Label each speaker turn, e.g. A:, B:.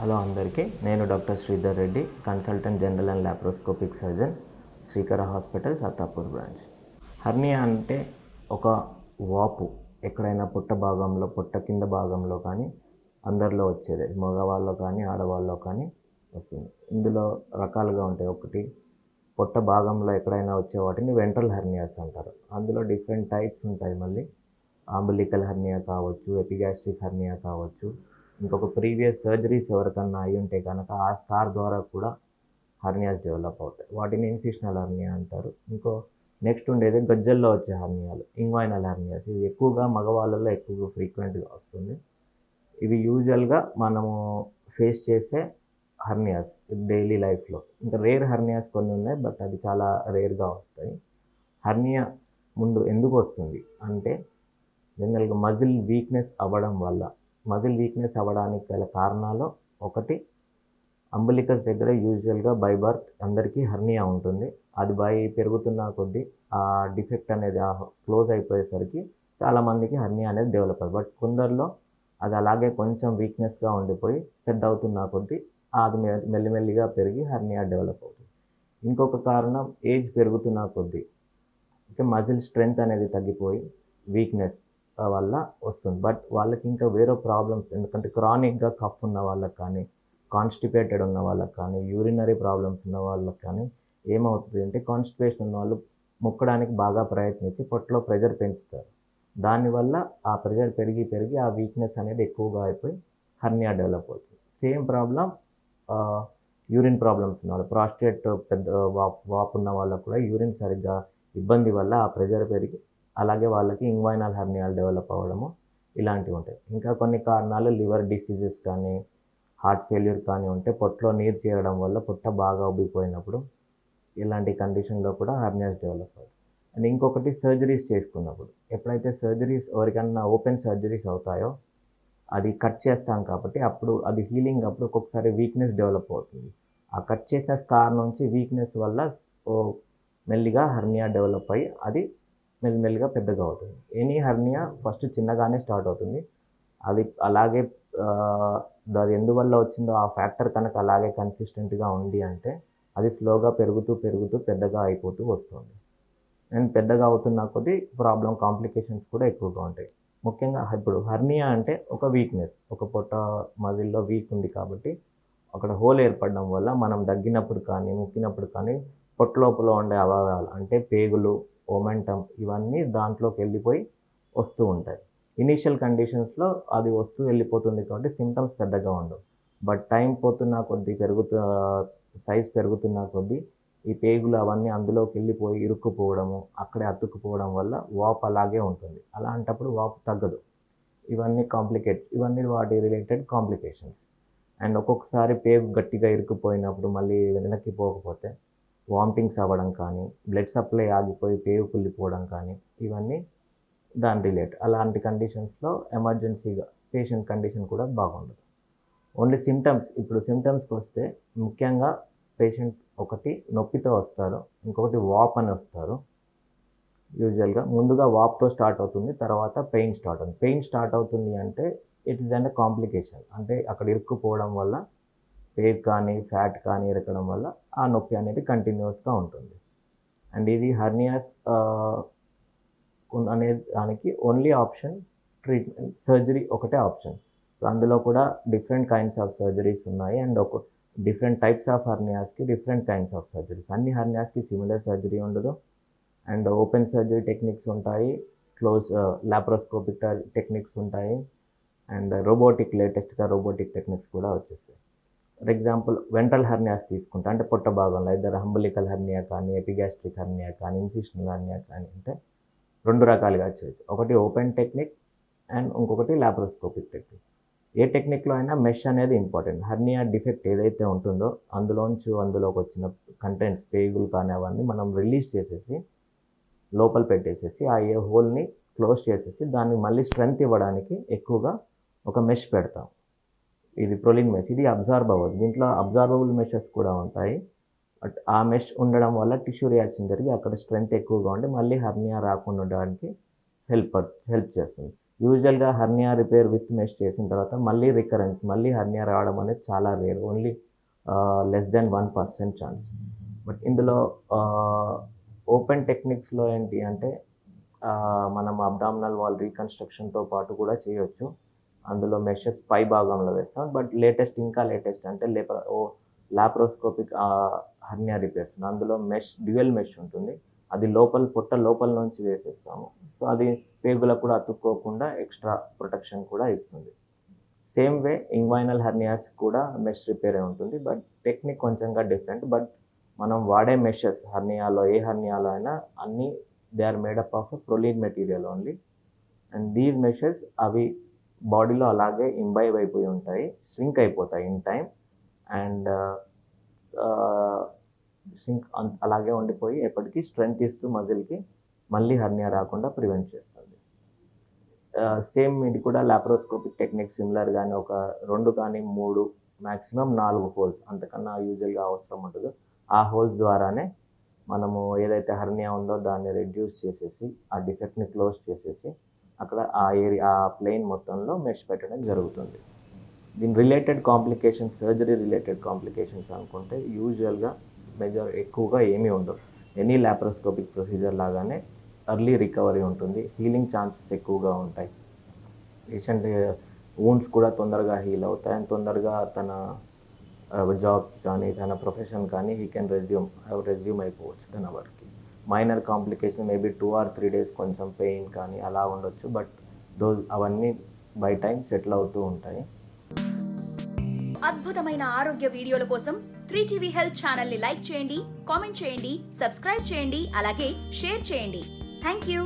A: Hello అందరికీ నేను doctor Sridhar Reddy consultant general and laparoscopic surgeon Srikara hospital Sattapur branch. Hernia అంటే ఒక వాపు ఎక్కడైనా పుట్ట భాగంలో పుట్ట కింద భాగంలో కానీ అందరిలో వచ్చేది. మగవాళ్ళలో కానీ ఆడవాళ్ళలో కానీ వస్తుంది. ఇందులో రకాలుగా ఉంటాయి. ఒకటి పొట్ట భాగంలో ఎక్కడైనా వచ్చే వాటిని వెంట్రల్ హెర్నియాస్ అంటారు. అందులో డిఫరెంట్ టైప్స్ ఉంటాయి మళ్ళీ. ఆంబలికల్ హెర్నియా కావచ్చు ఎపిగాస్ట్రిక్ హెర్నియా కావచ్చు ఇంకొక ప్రీవియస్ సర్జరీస్ ఎవరికన్నా అయి ఉంటే కనుక ఆ స్కార్ ద్వారా కూడా హర్నియాస్ డెవలప్ అవుతాయి. వాటిని ఇన్సిషనల్ హర్నియా అంటారు. ఇంకో నెక్స్ట్ ఉండేది గజ్జల్లో వచ్చే హర్నియాలు ఇంగ్వైనల్ హర్నియాస్ ఇది ఎక్కువగా మగవాళ్ళలో ఎక్కువగా ఫ్రీక్వెంట్గా వస్తుంది. ఇవి యూజువల్గా మనము ఫేస్ చేసే హర్నియాస్ డైలీ లైఫ్లో ఇంకా రేర్ హర్నియాస్ కొన్ని ఉన్నాయి బట్ అది చాలా రేర్గా వస్తాయి. హర్నియా ముందు ఎందుకు వస్తుంది అంటే జనరల్గా మజిల్ వీక్నెస్ అవ్వడం వల్ల మజిల్ వీక్నెస్ అవ్వడానికి గల కారణాలు ఒకటి అంబలికస్ దగ్గర యూజువల్గా బై బర్త్ అందరికీ హర్నియా ఉంటుంది. అది బై పెరుగుతున్న కొద్దీ ఆ డిఫెక్ట్ అనేది క్లోజ్ అయిపోయేసరికి చాలామందికి హర్నియా అనేది డెవలప్ అవుతుంది బట్ కొందరిలో అది అలాగే కొంచెం వీక్నెస్గా ఉండిపోయి పెద్ద అవుతున్న కొద్దీ అది మెల్లిమెల్లిగా పెరిగి హర్నియా డెవలప్ అవుతుంది. ఇంకొక కారణం ఏజ్ పెరుగుతున్న కొద్దీ అంటే మజిల్ స్ట్రెంగ్త్ అనేది తగ్గిపోయి వీక్నెస్. వల్ల వస్తుంది. బట్ వాళ్ళకి ఇంకా వేరే ప్రాబ్లమ్స్ ఎందుకంటే క్రానిక్గా కఫ్ ఉన్న వాళ్ళకి కానీ కాన్స్టిపేటెడ్ ఉన్న వాళ్ళకి కానీ యూరినరీ ప్రాబ్లమ్స్ ఉన్న వాళ్ళకి కానీ ఏమవుతుంది అంటే కాన్స్టిపేషన్ ఉన్న వాళ్ళు మొక్కడానికి బాగా ప్రయత్నించి పొట్టలో ప్రెజర్ పెంచుతారు. దానివల్ల ఆ ప్రెషర్ పెరిగి పెరిగి ఆ వీక్నెస్ అనేది ఎక్కువగా అయిపోయి హర్నియా డెవలప్ అవుతుంది. సేమ్ ప్రాబ్లం యూరిన్ ప్రాబ్లమ్స్ ఉన్న వాళ్ళు ప్రాస్టేట్ పెద్ద వాప్ వాపు ఉన్న వాళ్ళకు కూడా యూరిన్ సరిగ్గా ఇబ్బంది వల్ల ఆ ప్రెషర్ పెరిగి అలాగే వాళ్ళకి ఇంగ్వైనల్ హెర్నియాలు డెవలప్ అవ్వడము ఇలాంటివి ఉంటాయి. ఇంకా కొన్ని కారణాలు లివర్ డిసీజెస్ కానీ హార్ట్ ఫెయిల్యూర్ కానీ ఉంటే పొట్టలో నీరు చేరడం వల్ల పొట్ట బాగా ఉబ్బిపోయినప్పుడు ఇలాంటి కండిషన్లో కూడా హర్నియాస్ డెవలప్ అవుతాయి. అండ్ ఇంకొకటి సర్జరీస్ చేసుకున్నప్పుడు. ఎప్పుడైతే సర్జరీస్ ఎవరికన్నా ఓపెన్ సర్జరీస్ అవుతాయో అది కట్ చేస్తాం కాబట్టి అప్పుడు అది హీలింగ్ అప్పుడు ఒక్కొక్కసారి వీక్నెస్ డెవలప్ అవుతుంది. ఆ కట్ చేసిన స్కార్ నుంచి వీక్నెస్ వల్ల ఓ మెల్లిగా హర్నియా డెవలప్ అయ్యి అది మెల్లిమెల్లిగా పెద్దగా అవుతుంది. ఎనీ హర్నియా ఫస్ట్ చిన్నగానే స్టార్ట్ అవుతుంది. అది అలాగే అది ఎందువల్ల వచ్చిందో ఆ ఫ్యాక్టర్ కనుక అలాగే కన్సిస్టెంట్గా ఉంది అంటే అది స్లోగా పెరుగుతూ పెరుగుతూ పెద్దగా అయిపోతూ వస్తుంది. అండ్ పెద్దగా అవుతున్న కొద్దీ ప్రాబ్లం కాంప్లికేషన్స్ కూడా ఎక్కువగా ఉంటాయి. ముఖ్యంగా ఇప్పుడు హర్నియా అంటే ఒక వీక్నెస్ ఒక పొట్ట మజిల్లో వీక్ ఉంది కాబట్టి అక్కడ హోల్ ఏర్పడడం వల్ల మనం దగ్గినప్పుడు కానీ ముక్కినప్పుడు కానీ పొట్ట లోపల ఉండే అవయవాలు అంటే పేగులు ఒమెంటమ్ ఇవన్నీ దాంట్లోకి వెళ్ళిపోయి వస్తూ ఉంటాయి. ఇనీషియల్ కండిషన్స్లో అది వస్తూ వెళ్ళిపోతుంది కాబట్టి సిమ్టమ్స్ పెద్దగా ఉండవు. బట్ టైం పోతున్న కొద్దీ పెరుగుతూ సైజ్ పెరుగుతున్న కొద్దీ ఈ పేగులు అవన్నీ అందులోకి వెళ్ళిపోయి ఇరుక్కుపోవడము అక్కడే అతుక్కుపోవడం వల్ల వాపు అలాగే ఉంటుంది. అలాంటప్పుడు వాపు తగ్గదు. ఇవన్నీ కాంప్లికేట్ ఇవన్నీ వాటి రిలేటెడ్ కాంప్లికేషన్స్. అండ్ ఒక్కొక్కసారి పేగు గట్టిగా ఇరుక్కుపోయినప్పుడు మళ్ళీ వెనక్కి పోకపోతే వామిటింగ్స్ అవ్వడం కానీ బ్లడ్ సప్లై ఆగిపోయి పేవు కుళ్ళిపోవడం కానీ ఇవన్నీ దాని రిలేట్ అలాంటి కండిషన్స్లో ఎమర్జెన్సీగా పేషెంట్ కండిషన్ కూడా బాగుండదు. ఓన్లీ సిమ్టమ్స్ ఇప్పుడు సిమ్టమ్స్కి వస్తే ముఖ్యంగా పేషెంట్ ఒకటి నొప్పితో వస్తారు ఇంకొకటి వాప్ అని వస్తారు. యూజువల్గా ముందుగా వాప్తో స్టార్ట్ అవుతుంది తర్వాత పెయిన్ స్టార్ట్ అవుతుంది. పెయిన్ స్టార్ట్ అవుతుంది అంటే ఇట్ ఈస్ అండ్ కాంప్లికేషన్ అంటే అక్కడ ఇరుక్కుపోవడం వల్ల పేగ్ కానీ ఫ్యాట్ కానీ ఇరకడం వల్ల ఆ నొప్పి అనేది కంటిన్యూస్గా ఉంటుంది. అండ్ ఇది హర్నియాస్ అనే దానికి ఓన్లీ ఆప్షన్ ట్రీట్మెంట్ సర్జరీ ఒకటే ఆప్షన్ సో అందులో కూడా డిఫరెంట్ కైండ్స్ ఆఫ్ సర్జరీస్ ఉన్నాయి. అండ్ ఒక డిఫరెంట్ టైప్స్ ఆఫ్ హర్నియాస్కి డిఫరెంట్ కైండ్స్ ఆఫ్ సర్జరీస్ అన్ని హర్నియాస్కి సిమిలర్ సర్జరీ ఉండదు. అండ్ ఓపెన్ సర్జరీ టెక్నిక్స్ ఉంటాయి. క్లోజ్ లాప్రోస్కోపిక్ టెక్నిక్స్ ఉంటాయి. అండ్ రోబోటిక్ లేటెస్ట్గా రోబోటిక్ టెక్నిక్స్ కూడా వచ్చేస్తాయి. ఫర్ ఎగ్జాంపుల్ వెంట్రల్ హెర్నియాస్ తీసుకుంటే. అంటే పొట్ట భాగంలో ఇద్దరు హంబలికల్ హెర్నియా కానీ ఎపిగాస్ట్రిక్ హెర్నియా కానీ ఇన్సిషనల్ హెర్నియా కానీ అంటే రెండు రకాలుగా వచ్చేది ఒకటి ఓపెన్ టెక్నిక్ అండ్ ఇంకొకటి లాప్రోస్కోపిక్ టెక్నిక్ ఏ టెక్నిక్లో అయినా మెష్ అనేది ఇంపార్టెంట్ హర్నియా డిఫెక్ట్ ఏదైతే ఉంటుందో అందులోంచి అందులోకి వచ్చిన కంటెంట్స్ పేగులు కానీ అవన్నీ మనం రిలీజ్ చేసేసి లోపల పెట్టేసేసి ఆ ఏ హోల్ని క్లోజ్ చేసేసి దాన్ని మళ్ళీ స్ట్రెంగ్త్ ఇవ్వడానికి ఎక్కువగా ఒక మెష్ పెడతాం. ఇది ప్రొలిన్ మెష్ ఇది అబ్జార్బ్ అవ్వదు. దీంట్లో అబ్జార్బబుల్ మెషెస్ కూడా ఉంటాయి. బట్ ఆ మెష్ ఉండడం వల్ల టిష్యూ రియాక్షన్ జరిగి అక్కడ స్ట్రెంగ్త్ ఎక్కువగా ఉండి మళ్ళీ హర్నియా రాకుండా ఉండడానికి హెల్ప్ హెల్ప్ చేస్తుంది. యూజువల్గా హర్నియా రిపేర్ విత్ మెష్ చేసిన తర్వాత మళ్ళీ రికరెన్స్ మళ్ళీ హర్నియా రావడం అనేది చాలా rare only less than one percent chance but ఇందులో ఓపెన్ టెక్నిక్స్లో ఏంటి అంటే మనం అబ్డామినల్ వాల్ రీకన్స్ట్రక్షన్తో పాటు కూడా చేయొచ్చు. అందులో మెషెస్ పై భాగంలో వేస్తాం. బట్ లేటెస్ట్ ఇంకా లేటెస్ట్ అంటే లేప ఓ లాప్రోస్కోపిక్ హర్నియా రిపేర్స్ అందులో మెష్ డ్యూయల్ మెష్ ఉంటుంది. అది లోపల పొట్ట లోపల నుంచి వేసేస్తాము. సో అది పేగులకు కూడా అతుక్కోకుండా ఎక్స్ట్రా ప్రొటెక్షన్ కూడా ఇస్తుంది. సేమ్ వే ఇంగ్వైనల్ హర్నియాస్ కూడా మెష్ రిపేరే ఉంటుంది. బట్ టెక్నిక్ కొంచెంగా డిఫరెంట్ బట్ మనం వాడే మెషెస్ హర్నియాలో ఏ హర్నియాలో అయినా అన్నీ they are made up of prolene material only and these meshes అవి బాడీలో అలాగే ఇంబైవ్ అయిపోయి ఉంటాయి స్వింక్ అయిపోతాయి ఇన్ టైం అండ్ స్వింక్ అలాగే ఉండిపోయి ఎప్పటికీ స్ట్రెంగ్త్ ఇస్తూ మజిల్కి మళ్ళీ హర్నియా రాకుండా ప్రివెంట్ చేస్తుంది. సేమ్ ఇది కూడా లాప్రోస్కోపిక్ టెక్నిక్ సిమిలర్ కానీ ఒక రెండు కానీ మూడు మ్యాక్సిమం నాలుగు హోల్స్ అంతకన్నా యూజువల్గా అవసరం ఉండదు. ఆ హోల్స్ ద్వారానే మనము ఏదైతే హర్నియా ఉందో దాన్ని రెడ్యూస్ చేసేసి ఆ డిఫెక్ట్ని క్లోజ్ చేసేసి అక్కడ ఆ ఏరియా ఆ ప్లెయిన్ మొత్తంలో మెష్ పెట్టడం జరుగుతుంది. దీని related complications surgery related complications అనుకుంటే యూజువల్గా మెజర్ ఎక్కువగా ఏమీ ఉండవు. ఎనీ లాప్రోస్కోపిక్ ప్రొసీజర్ లాగానే ఎర్లీ రికవరీ ఉంటుంది. హీలింగ్ ఛాన్సెస్ ఎక్కువగా ఉంటాయి. పేషెంట్ వూండ్స్ uh, కూడా తొందరగా హీల్ అవుతాయి. అండ్ తొందరగా తన uh, జాబ్ కానీ తన ప్రొఫెషన్ కానీ హీ కెన్ రెజ్యూమ్ రెజ్యూమ్ అయిపోవచ్చు. తన work minor complication maybe two or three days కొంచెం పెయిన్ కానీ అలా ఉండొచ్చు. బట్ దో అవన్నీ బై టైం సెటిల్ అవుతూ ఉంటాయి.
B: అద్భుతమైన ఆరోగ్య వీడియోల కోసం త్రీ టీవీ హెల్త్ ఛానల్ని లైక్ చేయండి కామెంట్ చేయండి సబ్స్క్రైబ్ చేయండి అలాగే షేర్ చేయండి. Thank you